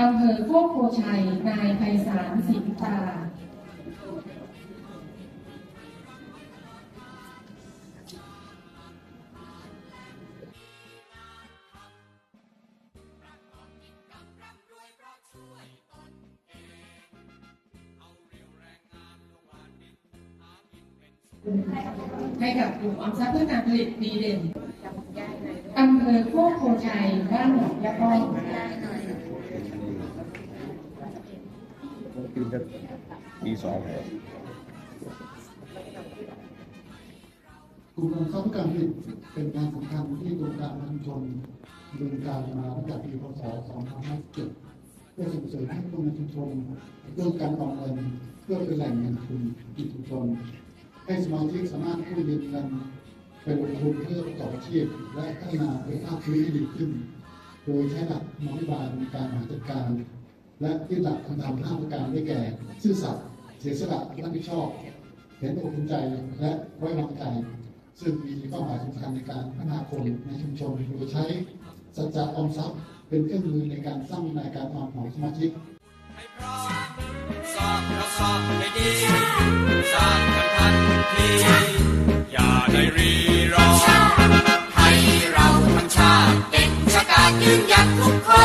อำเภอโคกโพชัย นายไพศาลสิงตา ให้กับกลุ่มออมทรัพย์เพื่อการผลิตดีเด่นอำเภอโคกโพชัย บ้านหนองยะป้อง สักปีสองครับกลุ่มองค์กรการผลิตเป็นงานสำคัญที่กรมการชุมชนดำเนินการมาตั้งแต่ปีพศ 2557 เพื่อส่งเสริมให้คนในชุมชนเรื่องการออมเงินเพื่อเป็นแหล่งเงินทุนกิจชุมชนให้สมาชิกสามารถกู้ยืมเงินไปลงทุนเพื่อประกอบอาชีพและพัฒนาคุณภาพชีวิตให้ดีขึ้น โดยใช้หลักนโยบายในการบริหารจัดการ และยึดหลักคำทำห้าประการได้แก่ ซื่อสัตย์เสียสละรับผิดชอบ เห็นอกเห็นใจและไว้วางใจ ซึ่งมีเป้าหมายสำคัญในการพัฒนาคนในชุมชนโดยใช้สัจจะออมทรัพย์ เป็นเครื่องมือในการสร้างวินัยการออมของสมาชิกให้พร้อมสอบเราสอบให้ดีสร้างกันทันทีอย่าได้รีรอให้เราทั้งชาติเก่งชะกาจยืนหยัดทุกคน